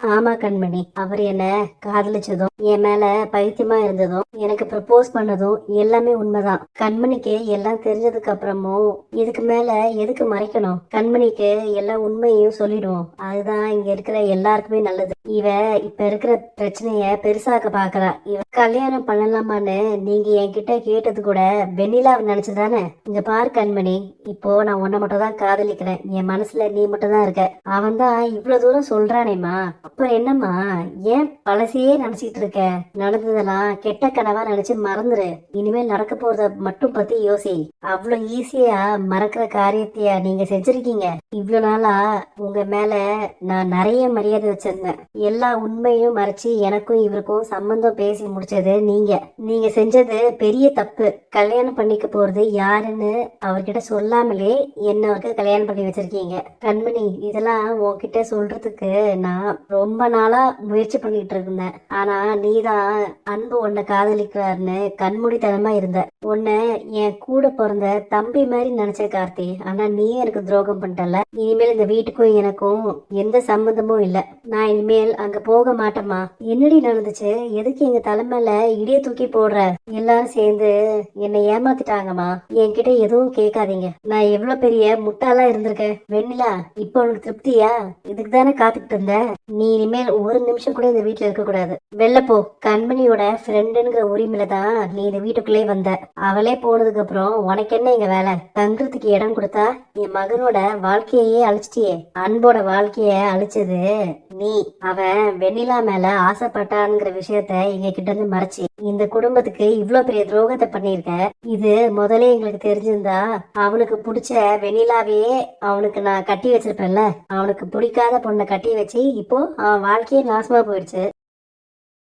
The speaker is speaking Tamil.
ஆமா கண்மணி அவர் என்ன காதலிச்சதும் என் மேல பைத்தியமா இருந்ததும் எனக்கு ப்ரப்போஸ் பண்ணதும் எல்லாமே உண்மைதான். கண்மணிக்கு எல்லாம் தெரிஞ்சதுக்கு அப்புறமும் இதுக்கு மேல எதுக்கு மறைக்கணும்? கண்மணிக்கு எல்லா உண்மையையும் சொல்லிடுவோம். அதுதான் இங்க இருக்கிற எல்லாருக்குமே நல்லது. இவ இப்ப இருக்கிற பிரச்சனைய பெருசாக்க பாக்குறா. இவ கல்யாணம் பண்ணலாமான்னு நீங்க என்கிட்ட கேட்டது கூட வெண்ணிலாவை நினைச்சுதானே? இங்க பாரு கண்மணி இப்போ நான் உன்னை மட்டும் தான் காதலிக்கிறேன். என் மனசுல நீ மட்டும் தான் இருக்க. அவன் தான் இவ்வளவு தூரம் சொல்றானேம்மா. அப்புறம் என்னம்மா ஏன் பழசையே நினைச்சிட்டு இருக்க? நடந்ததெல்லாம் கெட்ட கனவா நினைச்சு மறந்துரு. இனிமேல் நடக்க போறத மட்டும் பத்தி யோசி. அவ்வளவு ஈஸியா மறக்கிற காரியத்தையா நீங்க செஞ்சிருக்கீங்க. இவ்வளவு நாளா உங்க மேல நான் நிறைய மரியாதை வச்சிருந்தேன். எல்லா உண்மையும் மறைச்சு எனக்கும் இவருக்கும் சம்பந்தம் பேசி முடிச்சது நீங்க. நீங்க செஞ்சது பெரிய தப்பு. கல்யாணம் பண்ணிக்க போறது யாருன்னு அவர்கிட்ட சொல்லாமலே என்ன அவருக்கு கல்யாணம் பண்ணி வச்சிருக்கீங்க? கண்மணி இதெல்லாம் உன்கிட்ட சொல்றதுக்கு நான் ரொம்ப நாளா முயற்சி பண்ணிட்டு இருந்தேன். ஆனா நீதான் அன்பு உன்னை காதலிக்கிறாருன்னு கண்மூடித்தனமா இருந்த. உன்னை என் கூட பிறந்த தம்பி மாதிரி நினைச்ச கார்த்தி ஆனா நீ எனக்கு துரோகம் பண்ணிட்டல இனிமேல் இந்த வீட்டுக்கும் எனக்கும் எந்த சம்பந்தமும் இல்லை. நான் இனிமேல் அங்க போக மாட்டேம்மா. என்னடி நடந்துச்சு? எதுக்கு எங்க தலைமையில இடிய தூக்கி போடுற? எல்லாரும் சேர்ந்து என்னை ஏமாத்திட்டாங்கம்மா. என்கிட்ட எதுவும் கேட்காதீங்க. நான் எவ்வளவு பெரிய முட்டாளா இருந்திருக்கேன். வெண்ணிலா இப்போ உனக்கு திருப்தியா? இதுக்கு தானே காத்துக்கிட்டு இருந்த? நீ இனிமேல் ஒரு நிமிஷம் கூட இந்த வீட்டுல இருக்க கூடாது. வெளில போ. கண்மணியோட ஃப்ரெண்டுங்கிற உரிமையில தான் நீ இந்த வீட்டுக்குள்ளே வந்த. அவளே போனதுக்கு அப்புறம் உனக்கு என்ன இங்க வேலை? தங்குறதுக்கு இடம் கொடுத்தா என் மகனோட வாழ்க்கையே அழிச்சிட்டியே. அன்போட வாழ்க்கைய அழிச்சது நீ. அவன் வெண்ணிலா மேல ஆசைப்பட்டான்ங்கிற விஷயத்த எங்க கிட்ட இருந்து மறைச்சு இந்த குடும்பத்துக்கு இவ்ளோ பெரிய துரோகத்தை பண்ணிருக்க இது முதல்ல எங்களுக்கு தெரிஞ்சிருந்தா அவனுக்கு பிடிச்ச வெண்ணிலாவையே அவனுக்கு நான் கட்டி வச்சிருப்பேன்ல. அவனுக்கு பிடிக்காத பொண்ணை கட்டி வச்சு இப்போ அவன் வாழ்க்கையே நாசமா போயிடுச்சு.